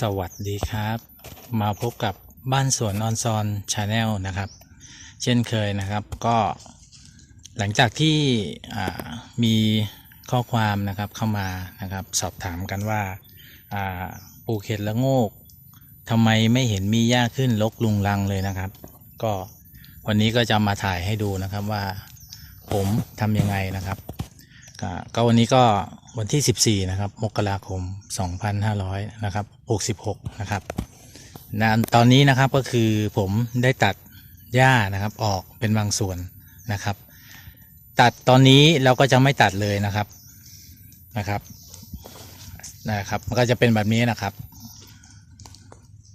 สวัสดีครับ มาพบกับบ้านสวนออนซอนชาแนลนะครับ เช่นเคยนะครับก็หลังจากที่มีข้อความนะครับเข้ามานะครับ สอบถามกันว่าปลูกเห็ดละโงกทำไมไม่เห็นมีหญ้าขึ้นลกลุงลังเลยนะครับ ก็วันนี้ก็จะมาถ่ายให้ดูนะครับว่าผมทำยังไงนะครับ ก็วันนี้ก็ วันที่ 14 นะครับ มกราคม 2500 นะครับ 66 นะครับนะตอนนี้นะครับก็คือผมได้ตัดหญ้านะครับออกเป็นบางส่วนนะครับ ตัดตอนนี้เราก็จะไม่ตัดเลยนะครับนะครับนะครับมันก็จะเป็นแบบนี้นะครับ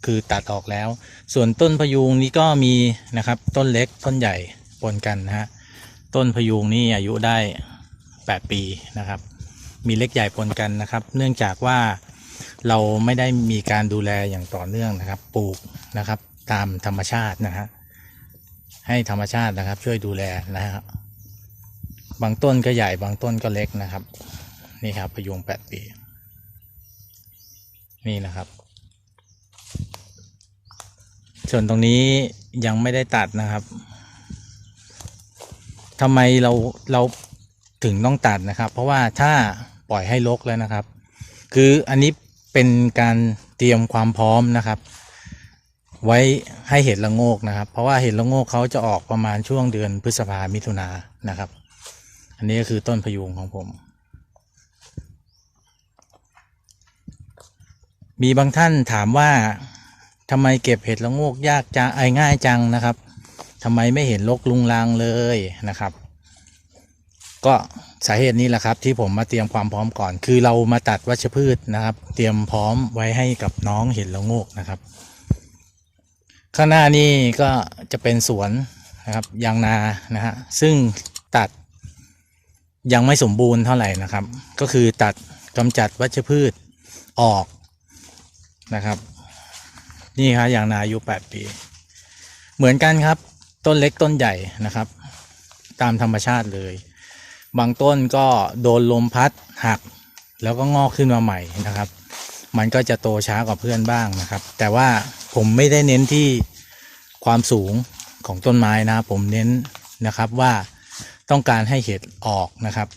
คือตัดออกแล้ว ส่วนต้นพยุงนี้ก็มีนะครับ ต้นเล็กต้นใหญ่ปนกันนะฮะต้นพยุงนี่อายุได้ 8 ปีนะครับ มีเล็กใหญ่ปนกันนะครับ เนื่องจากว่าเราไม่ได้มีการดูแลอย่างต่อเนื่องนะครับ ปลูกนะครับ ตามธรรมชาตินะฮะให้ธรรมชาตินะครับ ช่วยดูแลนะครับบางต้นก็ใหญ่บางต้นก็เล็กนะครับ นี่ครับพยุง8ปี นี่นะครับ ส่วนตรงนี้ยังไม่ได้ตัดนะครับทำไมเราเราถึงต้องตัดนะครับ เพราะว่าถ้า ปล่อยให้รกแล้วนะครับ คืออันนี้เป็นการเตรียมความพร้อมนะครับ ไว้ให้เห็ดละโงกนะครับ เพราะว่าเห็ดละโงกเขาจะออกประมาณช่วงเดือนพฤษภามิถุนานะครับ อันนี้ก็คือต้นพยุงของผม มีบางท่านถามว่าทำไมเก็บเห็ดละโงกยากจะไอง่ายจังนะครับทำไมไม่เห็นรกลุงลังเลยนะครับ ก็ สาเหตุนี้แหละครับที่ผมมาเตรียมความพร้อมก่อน คือเรามาตัดวัชพืชนะครับ เตรียมพร้อมไว้ให้กับน้องเห็นละโงกนะครับ ข้างหน้านี่ก็จะเป็นสวนนะครับยางนานะฮะซึ่งตัดยังไม่สมบูรณ์เท่าไหร่นะครับ ก็คือตัดกำจัดวัชพืชออกนะครับ นี่ครับยางนาอายุ 8 ปี เหมือนกันครับ ต้นเล็กต้นใหญ่นะครับ ตามธรรมชาติเลย บางต้นก็โดนลมพัดหัก แล้วก็งอกขึ้นมาใหม่นะครับ มันก็จะโตช้ากว่าเพื่อนบ้างนะครับ แต่ว่าผมไม่ได้เน้นที่ความสูงของต้นไม้นะ ผมเน้นนะครับว่าต้องการให้เห็ดออกนะครับ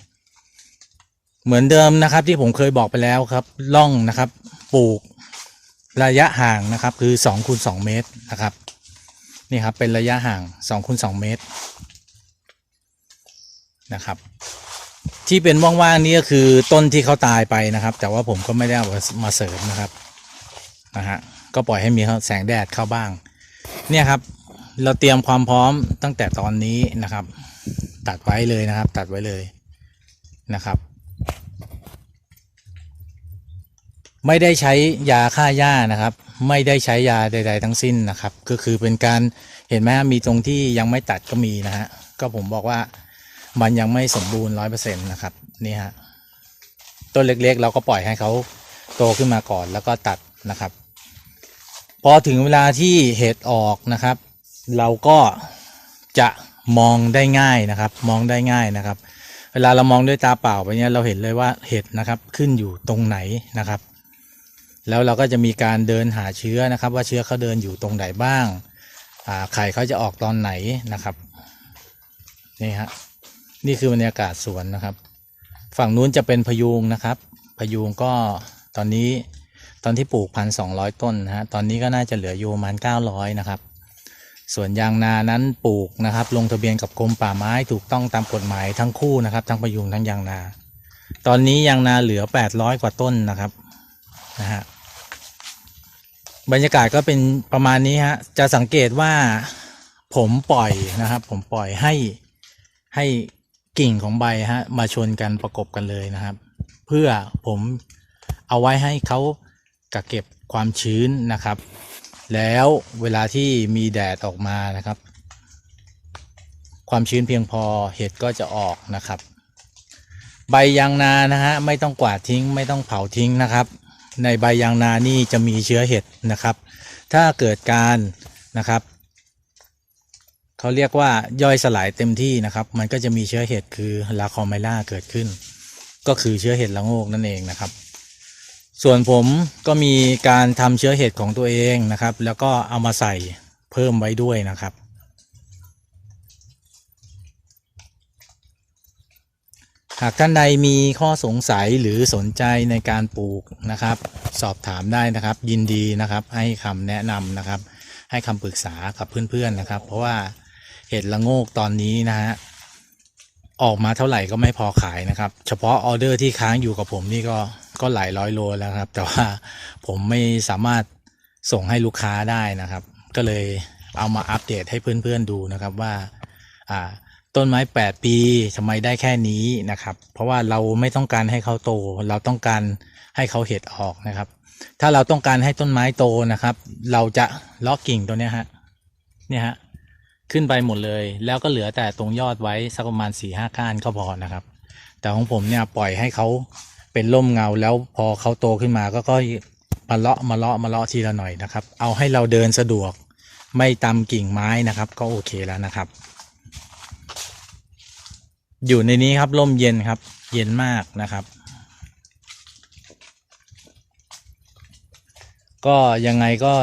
เหมือนเดิมนะครับที่ผมเคยบอกไปแล้วครับล่องนะครับปลูกระยะห่างนะครับคือ2คูณ2เมตรนะครับนี่ครับเป็นระยะห่าง2คูณ2เมตร นะครับ ที่เป็นว่างๆนี่ก็คือต้นที่เขาตายไปนะครับ แต่ว่าผมก็ไม่ได้เอามาเสริมนะครับนะฮะก็ปล่อยให้มีแสงแดดเข้าบ้าง เนี่ยครับ เราเตรียมความพร้อมตั้งแต่ตอนนี้นะครับ ตัดไว้เลยนะครับ ตัดไว้เลยนะครับไม่ได้ใช้ยาฆ่าหญ้านะครับ ไม่ได้ใช้ยาใด ๆ ทั้งสิ้นนะครับ ก็คือเป็นการเห็นไหมมีตรงที่ยังไม่ตัดก็มีนะฮะก็ผมบอกว่า มันยังไม่สมบูรณ์ร้อยเปอร์เซ็นต์นะครับนี่ฮะต้นเล็กๆ เราก็ปล่อยให้เขาโตขึ้นมาก่อนแล้วก็ตัดนะครับ พอถึงเวลาที่เห็ดออกนะครับ เราก็จะมองได้ง่ายนะครับ มองได้ง่ายนะครับ เวลาเรามองด้วยตาเปล่าไปเนี้ยเราเห็นเลยว่าเห็ดนะครับขึ้นอยู่ตรงไหนนะครับ แล้วเราก็จะมีการเดินหาเชื้อนะครับ ว่าเชื้อเขาเดินอยู่ตรงไหนบ้างไข่เขาจะออกตอนไหนนะครับนี่ฮะ นี่คือบรรยากาศสวนนะครับ ฝั่งนู้นจะเป็นพยุงนะครับ พยุงก็ตอนนี้ตอนที่ปลูกพันสองร้อยต้นนะฮะตอนนี้ก็น่าจะเหลืออยู่ประมาณเก้าร้อยนะครับส่วนยางนานั้นปลูกนะครับ ลงทะเบียนกับกรมป่าไม้ถูกต้องตามกฎหมายทั้งคู่นะครับ ทั้งพยุงทั้งยางนา ตอนนี้ยางนาเหลือแปดร้อยกว่าต้นนะครับนะฮะบรรยากาศก็เป็นประมาณนี้ฮะจะสังเกตว่าผมปล่อยนะครับ ผมปล่อยให้ให้ กิ่งของใบฮะมาชนกันประกบกันเลยนะครับ เพื่อผมเอาไว้ให้เขากักเก็บความชื้นนะครับ แล้วเวลาที่มีแดดออกมานะครับ ความชื้นเพียงพอเห็ดก็จะออกนะครับ ใบยางนานะฮะไม่ต้องกวาดทิ้ง ไม่ต้องเผาทิ้งนะครับ ในใบยางนานี่จะมีเชื้อเห็ดนะครับ ถ้าเกิดการนะครับ เขาเรียกว่าย่อยสลายเต็มที่นะครับ มันก็จะมีเชื้อเห็ดคือลาคอไมล่าเกิดขึ้น ก็คือเชื้อเห็ดละโงกนั่นเองนะครับ ส่วนผมก็มีการทำเชื้อเห็ดของตัวเองนะครับ แล้วก็เอามาใส่เพิ่มไว้ด้วยนะครับ หากท่านใดมีข้อสงสัยหรือสนใจในการปลูกนะครับ สอบถามได้นะครับ ยินดีนะครับให้คำแนะนำนะครับให้คำปรึกษากับเพื่อนๆนะครับ เพราะว่า เห็ดละโงกตอนนี้นะฮะออกมาเท่าไหร่ก็ไม่พอขายนะครับ เฉพาะออเดอร์ที่ค้างอยู่กับผมนี่ก็ก็หลายร้อยโลแล้วครับ แต่ว่าผมไม่สามารถส่งให้ลูกค้าได้นะครับ ก็เลยเอามาอัปเดตให้เพื่อนๆดูนะครับว่าอ่าต้นไม้ 8 ปีทำไมได้แค่นี้นะครับ เพราะว่าเราไม่ต้องการให้เขาโต เราต้องการให้เขาเห็ดออกนะครับ ถ้าเราต้องการให้ต้นไม้โตนะครับ เราจะเลาะกิ่งตัวนี้ฮะเนี่ยฮะ ขึ้นไปหมดเลย แล้วก็เหลือแต่ตรงยอดไว้สักประมาณ4ี่ห้าก้านก็พอนะครับ แต่ของผมเนี่ยปล่อยให้เขาเป็นร่มเงาแล้วพอเขาโตขึ้นมาก็ก็มาเลาะมาเลาะมาเลาะทีละหน่อยนะครับ เอาให้เราเดินสะดวกไม่ตำกิ่งไม้นะครับ ก็โอเคแล้วนะครับ อยู่ในนี้ครับร่มเย็นครับ เย็นมากนะครับ ก็ยังไงก็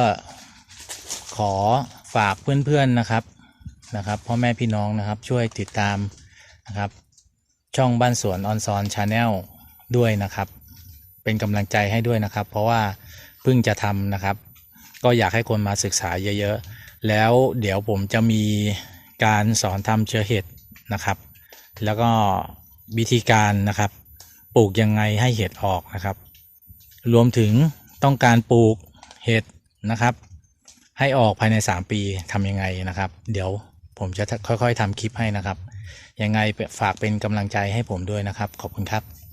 ขอฝากเพื่อนๆนะครับ นะครับพ่อแม่พี่น้องนะครับช่วยติดตามนะครับ ช่องบ้านสวนออนซอนชาแนลด้วยนะครับ เป็นกำลังใจให้ด้วยนะครับ เพราะว่าเพิ่งจะทำนะครับ ก็อยากให้คนมาศึกษาเยอะๆ แล้วเดี๋ยวผมจะมีการสอนทำเชื้อเห็ดนะครับ แล้วก็วิธีการนะครับ ปลูกยังไงให้เห็ดออกนะครับ รวมถึงต้องการปลูกเห็ดนะครับ ให้ออกภายใน 3 ปีทำยังไงนะครับ เดี๋ยว ผมจะค่อยๆทำคลิปให้นะครับ ยังไงฝากเป็นกำลังใจให้ผมด้วยนะครับ ขอบคุณครับ